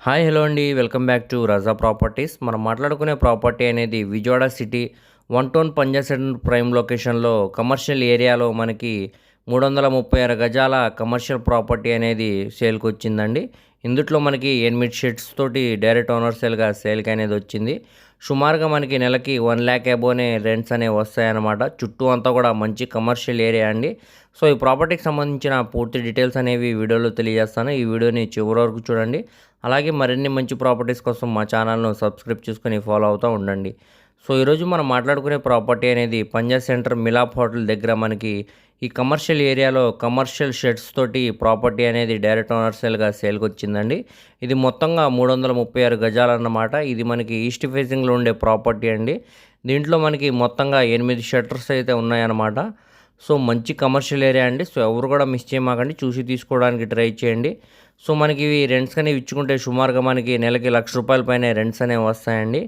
Hi hello అండి. Welcome back to Raza properties. మనం మాట్లాడుకునే ప్రాపర్టీ అనేది విజయవాడ సిటీ వన్ టౌన్ పంజా ప్రైమ్ లొకేషన్లో కమర్షియల్ ఏరియాలో మనకి మూడు వందల ముప్పై ఆరు గజాల కమర్షియల్ ప్రాపర్టీ అనేది సేల్కి వచ్చిందండి. ఇందుట్లో మనకి ఎనిమిది షెడ్స్ తోటి డైరెక్ట్ ఓనర్ సేల్గా సేల్కి అనేది వచ్చింది. సుమారుగా మనకి నెలకి వన్ ల్యాక్ అబోనే రెంట్స్ అనేవి వస్తాయన్నమాట. చుట్టూ అంతా కూడా మంచి కమర్షియల్ ఏరియా అండి. సో ఈ ప్రాపర్టీకి సంబంధించిన పూర్తి డీటెయిల్స్ అనేవి వీడియోలో తెలియజేస్తాను. ఈ వీడియోని చివరి వరకు చూడండి. అలాగే మరిన్ని మంచి ప్రాపర్టీస్ కోసం మా ఛానల్ను సబ్స్క్రైబ్ చేసుకుని ఫాలో అవుతూ ఉండండి. సో ఈరోజు మనం మాట్లాడుకునే ప్రాపర్టీ అనేది పంజాబ్ సెంటర్ మిలాప్ హోటల్ దగ్గర మనకి ఈ కమర్షియల్ ఏరియాలో కమర్షియల్ షెడ్స్ తోటి ప్రాపర్టీ అనేది డైరెక్ట్ ఓనర్ సేల్గా సేల్కి వచ్చిందండి. ఇది మొత్తంగా మూడు వందల ముప్పై ఆరు గజాలన్నమాట ఇది మనకి ఈస్ట్ ఫేసింగ్లో ఉండే ప్రాపర్టీ అండి. దీంట్లో మనకి మొత్తంగా ఎనిమిది షట్టర్స్ అయితే ఉన్నాయన్నమాట. సో మంచి కమర్షియల్ ఏరియా అండి. సో ఎవరు కూడా మిస్ చేయమాకండి. చూసి తీసుకోవడానికి ట్రై చేయండి. సో మనకి ఇవి రెంట్స్ అనేవి ఇచ్చుకుంటే సుమారుగా మనకి నెలకి లక్ష రూపాయల పైన రెంట్స్ అనేవి వస్తాయండి.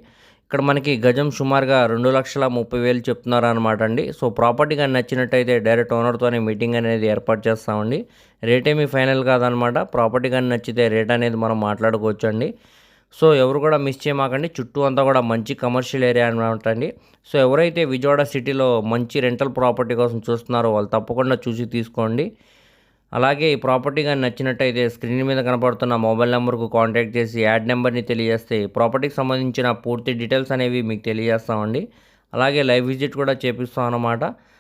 ఇక్కడ మనకి గజం సుమారుగా రెండు లక్షల ముప్పై వేలు చెప్తున్నారు అనమాట అండి. సో ప్రాపర్టీ కానీ నచ్చినట్టయితే డైరెక్ట్ ఓనర్తోనే మీటింగ్ అనేది ఏర్పాటు చేస్తామండి. రేట్ ఏమీ ఫైనల్ కాదనమాట ప్రాపర్టీ కానీ నచ్చితే రేట్ అనేది మనం మాట్లాడుకోవచ్చు అండి సో ఎవరు కూడా మిస్ చేయమాకండి. చుట్టూ అంతా కూడా మంచి కమర్షియల్ ఏరియా అనమాట అండి. సో ఎవరైతే విజయవాడ సిటీలో మంచి రెంటల్ ప్రాపర్టీ కోసం చూస్తున్నారో వాళ్ళు తప్పకుండా చూసి తీసుకోండి. అలాగే ఈ ప్రాపర్టీ కానీ నచ్చినట్టయితే స్క్రీన్ మీద కనపడుతున్న మొబైల్ నెంబర్కు కాంటాక్ట్ చేసి యాడ్ నెంబర్ని తెలియజేస్తే ప్రాపర్టీకి సంబంధించిన పూర్తి డీటెయిల్స్ అనేవి మీకు తెలియజేస్తామండి. అలాగే లైవ్ విజిట్ కూడా చేపిస్తాం అన్నమాట